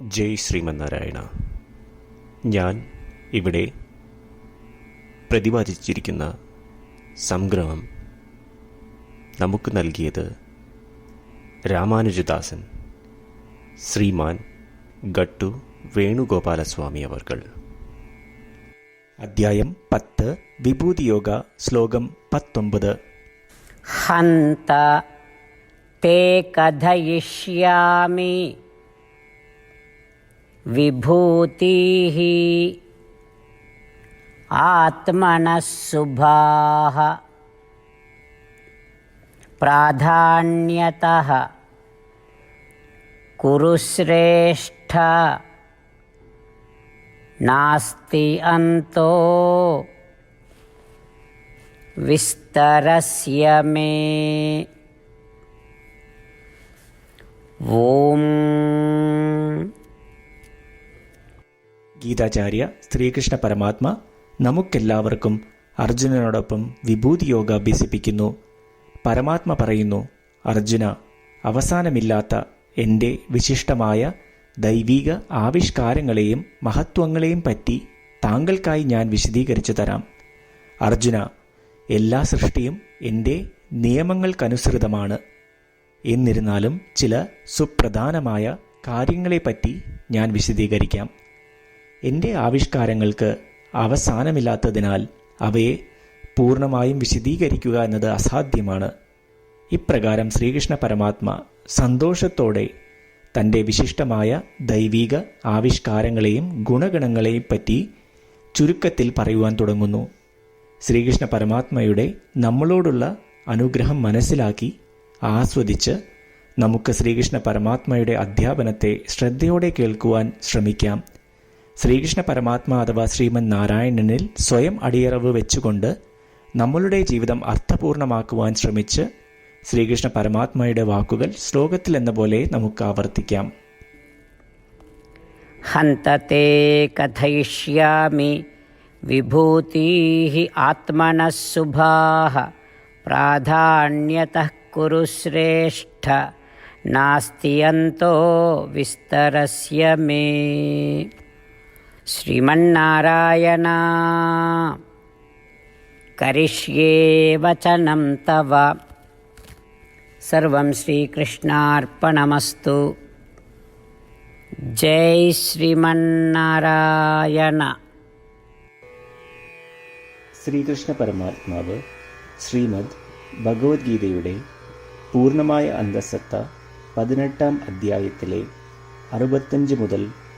ജയ് ശ്രീമന്നാരായണ. ഞാൻ ഇവിടെ പ്രതിപാദിച്ചിരിക്കുന്ന സംഗ്രഹം നമുക്ക് നൽകിയത് രാമാനുജദാസൻ ശ്രീമാൻ ഗട്ടു വേണുഗോപാലസ്വാമി അവർകൾ. അധ്യായം പത്ത് വിഭൂതിയോഗ ശ്ലോകം പത്തൊമ്പത്. ഹന്ത തേ കഥയിഷ്യാമി. विभूतिः आत्मनः शुभाः प्राधान्यतः कुरु श्रेष्ठ नास्ति अन्तो विस्तरस्य मे। ॐ ഗീതാചാര്യ ശ്രീകൃഷ്ണ പരമാത്മ നമുക്കെല്ലാവർക്കും അർജുനനോടൊപ്പം വിഭൂതി യോഗ അഭ്യസിപ്പിക്കുന്നു പരമാത്മ പറയുന്നു അർജുന അവസാനമില്ലാത്ത എന്റെ വിശിഷ്ടമായ ദൈവിക ആവിഷ്കാരങ്ങളെയും മഹത്വങ്ങളെയും പറ്റി താങ്കൾക്കായി ഞാൻ വിശദീകരിച്ചു തരാം. അർജുന എല്ലാ സൃഷ്ടിയും എന്റെ നിയമങ്ങൾക്കനുസൃതമാണ്. എന്നിരുന്നാലും ചില സുപ്രധാനമായ കാര്യങ്ങളെപ്പറ്റി ഞാൻ വിശദീകരിക്കാം. എന്റെ ആവിഷ്കാരങ്ങൾക്ക് അവസാനമില്ലാത്തതിനാൽ അവയെ പൂർണമായും വിശദീകരിക്കുക എന്നത് അസാധ്യമാണ്. ഇപ്രകാരം ശ്രീകൃഷ്ണ പരമാത്മ സന്തോഷത്തോടെ തന്റെ വിശിഷ്ടമായ ദൈവിക ആവിഷ്കാരങ്ങളെയും ഗുണഗണങ്ങളെയും പറ്റി ചുരുക്കത്തിൽ പറയുവാൻ തുടങ്ങുന്നു. ശ്രീകൃഷ്ണ പരമാത്മയുടെ നമ്മളോടുള്ള അനുഗ്രഹം മനസ്സിലാക്കി ആസ്വദിച്ച് നമുക്ക് ശ്രീകൃഷ്ണ പരമാത്മയുടെ അധ്യാപനത്തെ ശ്രദ്ധയോടെ കേൾക്കുവാൻ ശ്രമിക്കാം. ശ്രീകൃഷ്ണ പരമാത്മ അഥവാ ശ്രീമൻ നാരായണനിൽ സ്വയം അടിയറവ് വെച്ചുകൊണ്ട് നമ്മളുടെ ജീവിതം അർത്ഥപൂർണമാക്കുവാൻ ശ്രമിച്ച് ശ്രീകൃഷ്ണ പരമാത്മയുടെ വാക്കുകൾ ശ്ലോകത്തിൽ എന്ന പോലെ നമുക്ക് ആവർത്തിക്കാം. ഹന്തത്തെ കഥയിഷ്യാമി വിഭൂതി ആത്മനസുഭാ പ്രാധാന്യത കുരുശ്രേഷ്ഠ നാസ്തിയന്തോ വിസ്തരസ്യ श्रीमन्नारायण करिष्ये वचनं तव सर्वं श्रीकृष्णार्पणमस्तु ജയ് ശ്രീമന്നാരായണ ശ്രീകൃഷ്ണ പരമാത്മാവ് ശ്രീമദ് ഭഗവത്ഗീതയുടെ പൂർണ്ണമായ അന്തസത്ത പതിനെട്ടാം അധ്യായത്തിലെ അറുപത്തഞ്ച് മുതൽ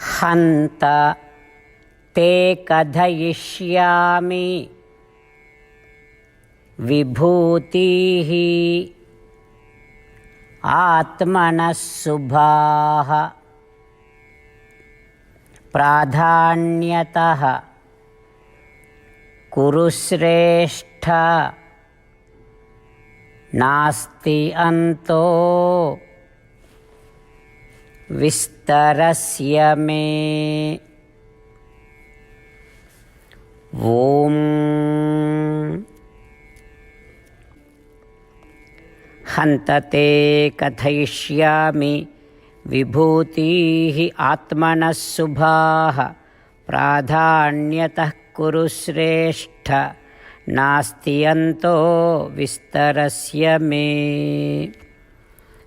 हन्त। ते कथयिष्यामि। विभूतिः। आत्मनः शुभाः प्राधान्यतः। कुरु श्रेष्ठ नास्ति अन्तो विस्तरस्य मे ॐ हन्तते कथयिष्यामि विभूतिः आत्मनः शुभाः प्राधान्यतः कुरु श्रेष्ठ नास्ति अन्तो विस्तरस्य मे